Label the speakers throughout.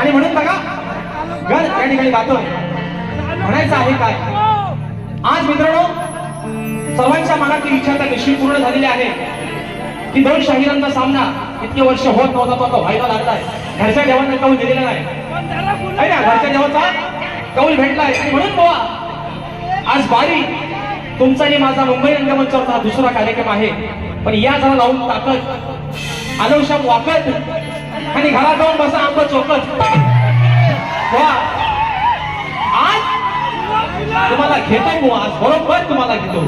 Speaker 1: आणि म्हणून बघा गण या ठिकाणी गातोय म्हणायचं आहे काय? आज मित्रांनो सर्वांच्या मनातील इच्छा त्या निश्चित पूर्ण झालेली आहे. की दोन शाहिरांचा सामना इतके वर्ष होत नव्हता तो आता व्हायला लागलाय. घरच्या देवांना कौल दिलेला नाही. ना? घरच्या देवाचा कौल भेटलाय. आणि म्हणून बोवा आज बारी. तुमचा आणि माझा मुंबई रंगमंचावरचा हा दुसरा कार्यक्रम आहे. पण या जरा लावून ताकद आनवशाम वाकत आणि घरात जाऊन बसा आंबा चोकत वा. आज तुम्हाला घेतो आज बरोबर तुम्हाला घेतो.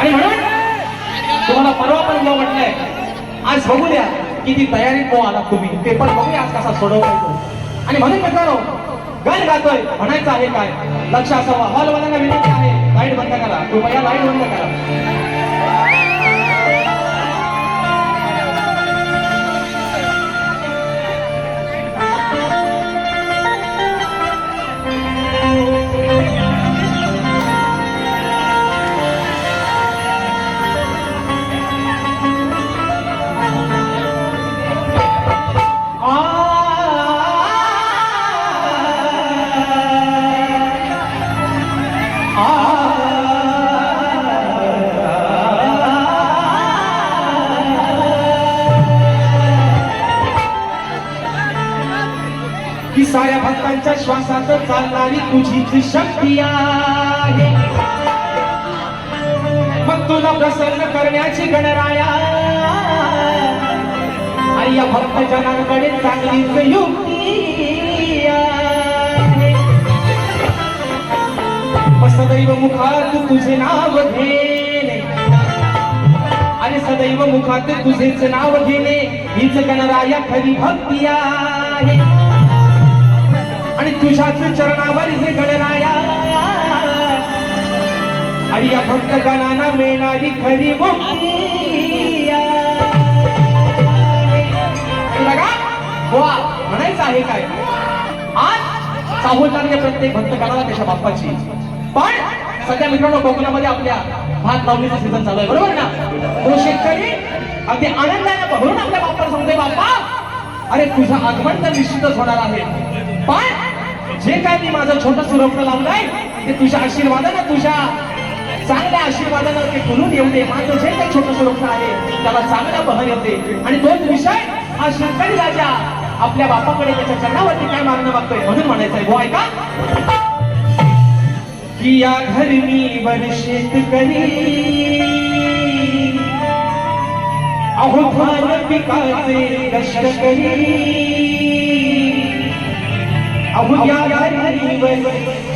Speaker 1: आणि म्हणून तुम्हाला परवा पण बुवा म्हटलंय आज बघू द्या किती तयारी बुवा आला तुम्ही. पेपर बघूया आज कसा सोडवता आणि म्हणून मित्रांनो गाय गातोय म्हणायचं आहे काय? लक्ष असावं. हॉलवाल्यांना विनंती आहे लाइट बंद करा. कृपया लाइट बंद करा. श्वासात चालणारी तुझीच शक्ती आहे. मग तुला प्रसन्न करण्याची गणराया. आणि भक्त जनांकडे चांगलीच युक्ती आहे. सदैव मुखात तुझे नाव घेणे. आणि सदैव मुखात तुझेच नाव घेणे हीच गणराया खरी भक्ती आहे. आणि तुझ्याच चरणावर हे घडणाऱ्या आणि या भक्त गणांना मिळणारी खरी मुक्ती. बघा वा म्हणायचं आहे काय? आज चाहूल लागले प्रत्येक भक्त गणाला त्याच्या बाप्पाची. पण सध्या मित्रांनो कोकणामध्ये आपल्या भात लावणीचा सीझन चालू आहे बरोबर ना? तो शेतकरी अगदी आनंदाने भरून आपल्या बाप्पाला सांगतोय बाप्पा अरे तुझं आगमन तर निश्चितच होणार आहे. पण जे काय मी माझं छोटं सुरपणं लावलंय ते तुझ्या आशीर्वादानं तुझ्या चांगल्या आशीर्वादानं ते खुलून येऊ दे. माझं जे काही छोटं सुरक्षण आहे त्याला चांगला बहर येते आणि दोन विषय हा शंकरी राजा आपल्या बापाकडे त्याच्या चरणावरती काय मागणं मागतोय म्हणून म्हणायचंय गो ऐका. किया घर मी वर शेतकरी अहो धान पिकाचे कष्ट करी.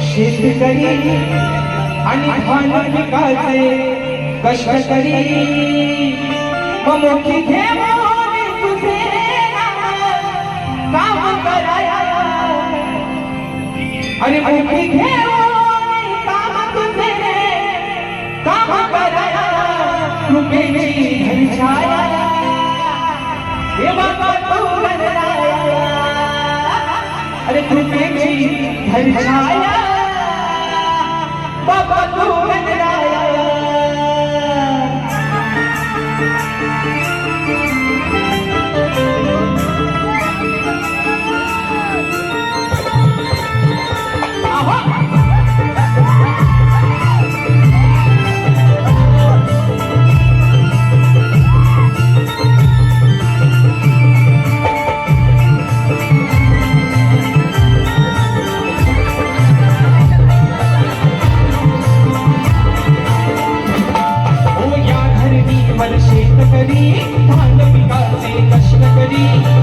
Speaker 1: शेतकरी आणि धान पिकाचे कष्ट मोठी तुझे काम कराया अरे मोठी घेऊन काम तुझे काम कराया कृपेची धनछाया हे बाबा अरे कृपेची धनछाया बाबा तू Ganaraya Thank you.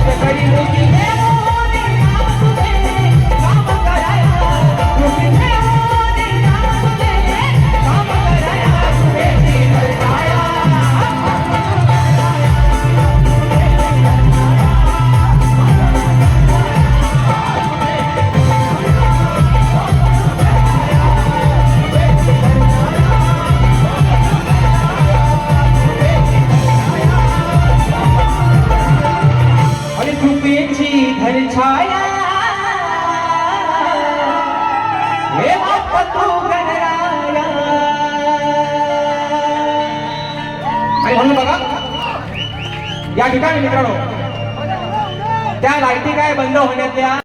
Speaker 1: Everybody looking म्हणून या ठिकाणी मित्रांनो त्या लाईटी काय बंद होण्यात